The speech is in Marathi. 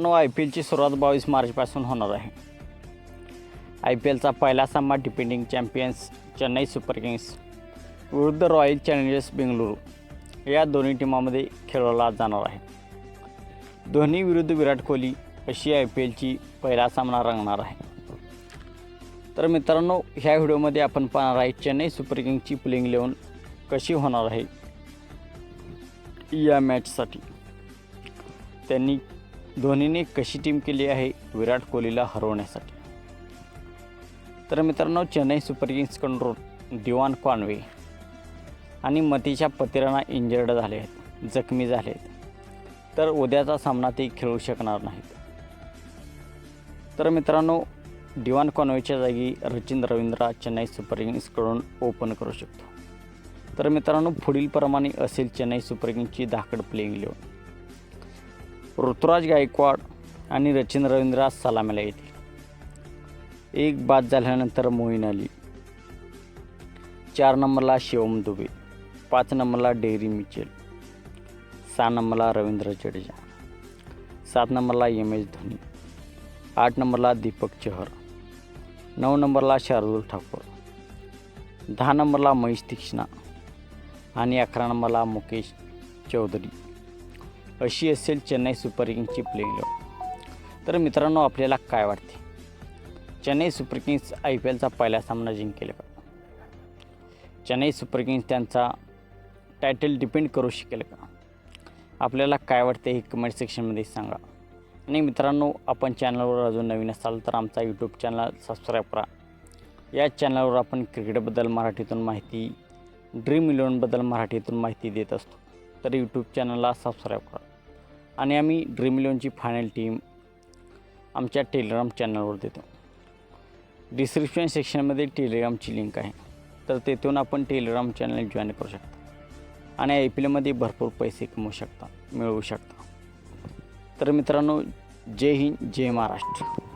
नो आय पी एलची सुरुवात बावीस मार्चपासून होणार आहे. आय पी एलचा पहिला सामना defending champions Chennai super kings विरुद्ध रॉयल चॅलेंजर्स बेंगळुरू या दोन्ही टीमामध्ये खेळवला जाणार आहे. धोनी विरुद्ध विराट कोहली अशी आय पी एलची पहिला सामना रंगणार आहे. तर मित्रांनो ह्या व्हिडिओमध्ये आपण पाहणार आहे चेन्नई सुपर किंग्सची प्लेइंग इलेवन कशी होणार आहे या मॅचसाठी त्यांनी धोनीने कशी टीम केली आहे विराट कोहलीला हरवण्यासाठी? तर मित्रांनो चेन्नई सुपर किंग्सकडून दिवान कॉन्वे आणि मतीच्या पतिराणा इंजर्ड झाले आहेत जखमी झाले आहेत. तर उद्याचा सामना ते खेळू शकणार नाहीत. तर मित्रांनो दिवान कॉन्वेच्या जागी रचिन रवींद्र चेन्नई सुपर किंग्सकडून ओपन करू शकतो. तर मित्रांनो पुढीलप्रमाणे असेल चेन्नई सुपर किंग्सची धाकड प्लेइंग लिहून ऋतुराज गायकवाड आणि रचिन रवींद्र आज सलामीला येतील. एक बाद झाल्यानंतर मोईन अली चार नंबरला शिवम दुबे पाच नंबरला डेरी मिचेल सहा नंबरला रवींद्र जडेजा सात नंबरला एम एस धोनी आठ नंबरला दीपक चहर नऊ नंबरला शार्दुल ठाकूर दहा नंबरला महेश तीक्ष्णा आणि अकरा नंबरला मुकेश चौधरी. अशी असेल चेन्नई सुपर किंग्सची प्लेइंग इलेवन तर मित्रांनो आपल्याला काय वाटते? Chennai super kings I P एलचा पहिला सामना जिंकेल का? चेन्नई सुपर किंग्स त्यांचा टायटल डिपेंड करू शकेल का? आपल्याला काय वाटते हे कमेंट सेक्शनमध्ये सांगा. आणि मित्रांनो आपण चॅनलवर अजून नवीन असाल तर आमचा यूट्यूब चॅनल सबस्क्राईब करा. या चॅनलवर आपण क्रिकेटबद्दल मराठीतून माहिती ड्रीम इलेवनबद्दल मराठीतून माहिती देत असतो. तर यूट्यूब चॅनलला सबस्क्राईब करा. आणि आम्ही ड्रीम इलेवनची फायनल टीम आमच्या टेलिग्राम चॅनलवर देतो. डिस्क्रिप्शन सेक्शनमध्ये टेलिग्रामची लिंक आहे. तर तेथून आपण टेलिग्राम चॅनल जॉईन करू शकता. आणि आय पी एलमध्ये भरपूर पैसे कमवू शकता मिळवू शकता. तर मित्रांनो जय हिंद जय महाराष्ट्र.